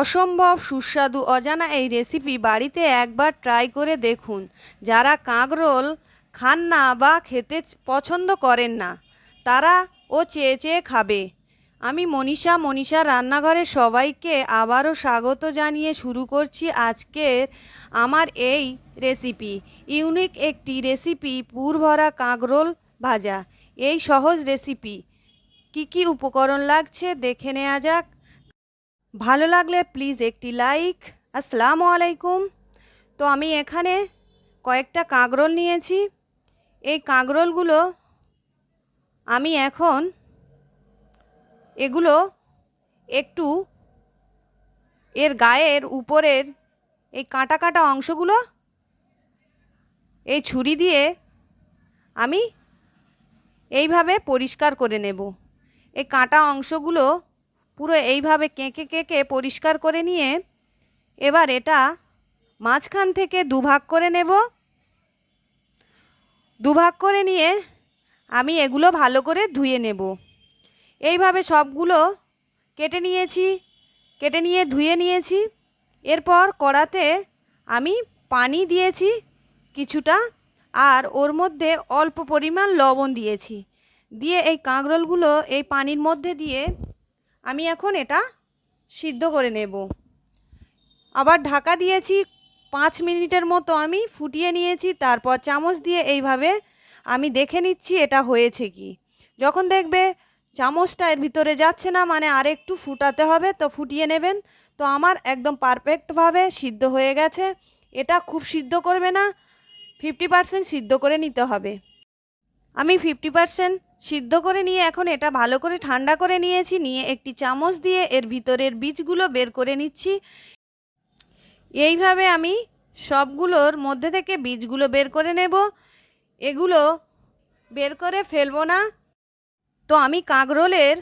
অসম্ভব সুস্বাদু অজানা এই রেসিপি বাড়িতে একবার ট্রাই করে দেখুন। যারা কাঁকরোল খান না বা খেতে পছন্দ করেন না, তারা ও চেয়ে চেয়ে খাবে। আমি মনীষা মনীষা রান্নাঘরে সবাইকে আবারও স্বাগত জানিয়ে শুরু করছি আজকের আমার এই রেসিপি ইউনিক একটি রেসিপি পুরভরা কাঁকরোল ভাজা। এই সহজ রেসিপি কি কি উপকরণ লাগছে দেখে নেওয়া যাক। ভালো লাগলে প্লিজ একটি লাইক আসসালামু আলাইকুম। তো আমি এখানে কয়েকটা কাঁকরোল নিয়েছি। এই কাঁকরোলগুলো আমি এখন এগুলো একটু এর গায়ের উপরের এই কাঁটা কাঁটা অংশগুলো এই ছুরি দিয়ে আমি এইভাবে পরিষ্কার করে নেব। এই কাঁটা অংশগুলো পুরো এইভাবে কেঁকে কেঁকে পরিষ্কার করে নিয়ে এবার এটা মাঝখান থেকে দুভাগ করে নেব। দুভাগ করে নিয়ে আমি এগুলো ভালো করে ধুয়ে নেব। এইভাবে সবগুলো কেটে নিয়েছি, কেটে নিয়ে ধুয়ে নিয়েছি। এরপর কড়াতে আমি পানি দিয়েছি কিছুটা আর ওর মধ্যে অল্প পরিমাণ লবণ দিয়েছি। দিয়ে এই কাঁকরোলগুলো এই পানির মধ্যে দিয়ে আমি এখন এটা সিদ্ধ করে নেব। আবার ঢাকা দিয়েছি পাঁচ মিনিটের মতো আমি ফুটিয়ে নিয়েছি, তারপর চামচ দিয়ে এইভাবে আমি দেখে নিচ্ছি এটা হয়েছে কি। যখন দেখবে চামচটা এর ভিতরে যাচ্ছে না মানে আর একটু ফুটাতে হবে তো ফুটিয়ে নেবেন। তো আমার একদম পারফেক্টভাবে সিদ্ধ হয়ে গেছে। এটা খুব সিদ্ধ করবে না, ফিফটি পার্সেন্ট সিদ্ধ করে নিতে হবে। আমি ফিফটি পার্সেন্ট সিদ্ধ করে নিয়ে এখন এটা ভালো করে ঠান্ডা করে নিয়েছি, নিয়ে একটি চামচ দিয়ে এর ভিতরের বীজগুলো বের করে নিচ্ছি। এইভাবে আমি সবগুলোর মধ্যে থেকে বীজগুলো বের করে নেব। এগুলো বের করে ফেলব না। তো আমি কাঁকরোলের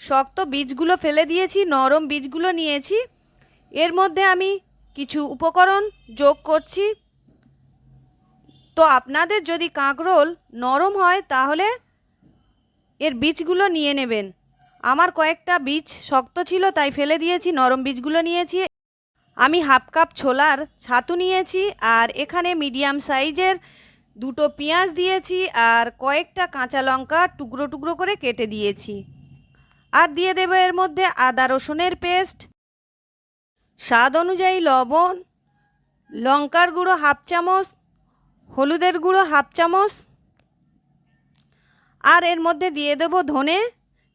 শক্ত বীজগুলো ফেলে দিয়েছি, নরম বীজগুলো নিয়েছি। এর মধ্যে আমি কিছু উপকরণ যোগ করছি। তো আপনাদের যদি কাঁকরোল নরম হয় তাহলে এর বীজগুলো নিয়ে নেবেন। আমার কয়েকটা বীজ শক্ত ছিল, তাই ফেলে দিয়েছি, নরম বীজগুলো নিয়েছি। আমি হাফ কাপ ছোলার ছাতু নিয়েছি আর এখানে মিডিয়াম সাইজের দুটো পেঁয়াজ দিয়েছি আর কয়েকটা কাঁচা লঙ্কা টুকরো টুকরো করে কেটে দিয়েছি। আর দিয়ে দেবো এর মধ্যে আদা রসুনের পেস্ট, স্বাদ অনুযায়ী লবণ, লঙ্কার গুঁড়ো হাফ চামচ, হলুদের গুঁড়ো হাফ চামচ আর এর মধ্যে দিয়ে দেবো ধনে,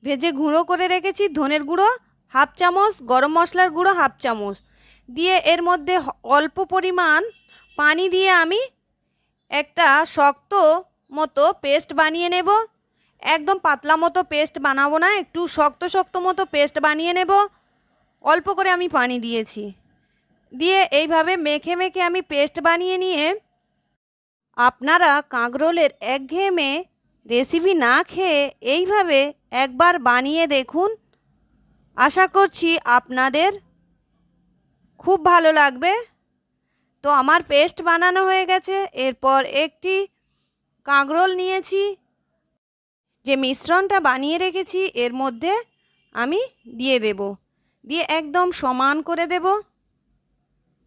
ভেজে গুঁড়ো করে রেখেছি ধনের গুঁড়ো, হাফ চামচ, গরম মশলার গুঁড়ো, হাফ চামচ। দিয়ে এর মধ্যে অল্প পরিমাণ পানি দিয়ে আমি একটা শক্ত মতো পেস্ট বানিয়ে নেব। একদম পাতলা মতো পেস্ট বানাবো না, একটু শক্ত শক্ত মতো পেস্ট বানিয়ে নেব। অল্প করে আমি পানি দিয়েছি। দিয়ে এইভাবে মেখে মেখে আমি পেস্ট বানিয়ে নিয়ে আপনারা কাঁকরোলের একঘেয়েমে রেসিপি না খেয়ে এইভাবে একবার বানিয়ে দেখুন। আশা করছি আপনাদের খুব ভালো লাগবে। তো আমার পেস্ট বানানো হয়ে গেছে। এরপর একটি কাঁকরোল নিয়েছি। যে মিশ্রণটা বানিয়ে রেখেছি, এর মধ্যে আমি দিয়ে দেব। দিয়ে একদম সমান করে দেব।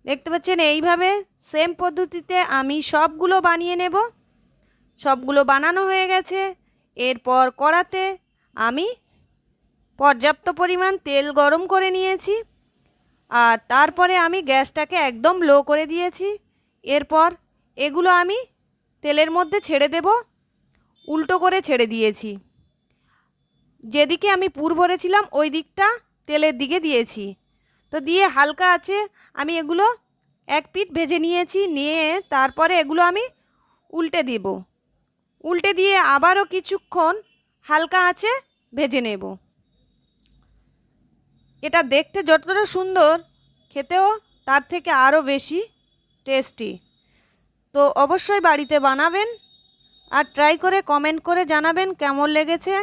দেখতে পাচ্ছেন, এইভাবে সেম পদ্ধতিতে আমি সবগুলো বানিয়ে নেব। সবগুলো বানানো হয়ে গেছে। এরপর কড়াতে আমি পর্যাপ্ত পরিমাণ তেল গরম করে নিয়েছি। আর তারপরে আমি গ্যাসটাকে একদম লো করে দিয়েছি। এরপর এগুলো আমি তেলের মধ্যে ছেড়ে দেব, উল্টো করে ছেড়ে দিয়েছি। যেদিকে আমি পুর ভরেছিলাম, ওই দিকটা তেলের দিকে দিয়েছি। তো দিয়ে হালকা আছে, আমি এগুলো এক পিঠ ভেজে নিয়েছি, নিয়ে তারপরে এগুলো আমি উল্টে দেব। উল্টে দিয়ে আবারও কিছুক্ষণ হালকা আছে ভেজে নেব। এটা দেখতে যতটা সুন্দর, খেতেও তার থেকে আরও বেশি টেস্টি। তো অবশ্যই বাড়িতে বানাবেন আর ট্রাই করে কমেন্ট করে জানাবেন কেমন লেগেছে।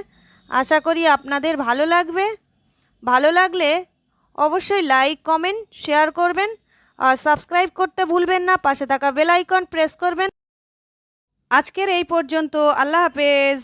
আশা করি আপনাদের ভালো লাগবে। ভালো লাগলে অবশ্যই লাইক, কমেন্ট, শেয়ার করবেন আর সাবস্ক্রাইব করতে ভুলবেন না। পাশে থাকা বেল আইকন প্রেস করবেন। আজকের এই পর্যন্ত আল্লাহ হাফেজ।